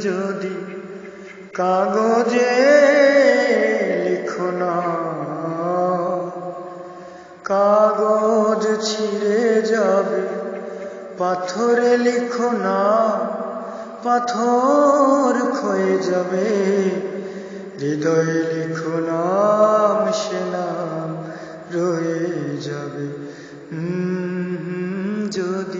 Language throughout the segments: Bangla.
যদি কাগজে লিখো না, কাগজ ছিঁড়ে যাবে, পাথরে লিখো না, পাথর ক্ষয়ে যাবে, হৃদয়ে লিখো নাম সে নাম রয়ে যাবে। যদি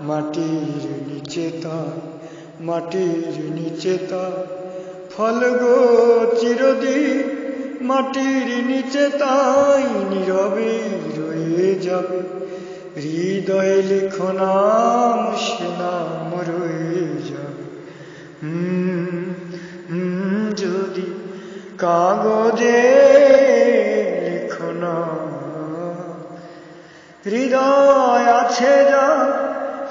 মাটির নিচে তার, মাটির নিচে তার। ফল গো চিরদিন মাটির নিচে তাই নীরবে রয়ে যাবে। হৃদয়ে লিখো নাম, সে নাম রয়ে যাবে। যদি কাগজে লিখো না হৃদয় আছে যা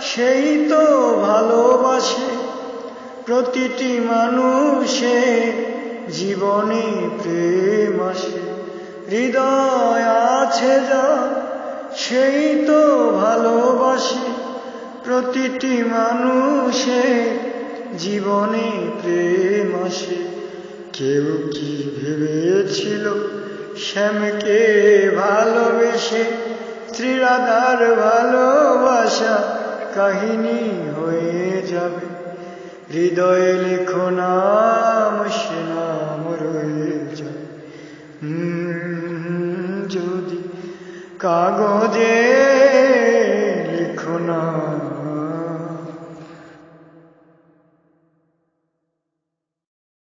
সেই তো ভালোবাসে প্রতিটি মানুষে, জীবনে প্রেম আসে, হৃদয় আছে যা সেই তো ভালোবাসে প্রতিটি মানুষে, জীবনে প্রেম আসে। কেউ কি ভেবেছিল শ্যামকে ভালোবেসে, শ্রীরাধার ভালোবাসা কাহিনী হয়ে যাবে। হৃদয়ে লেখো নাম সে নাম রয়ে যাবে। যদি কাগজে লেখো না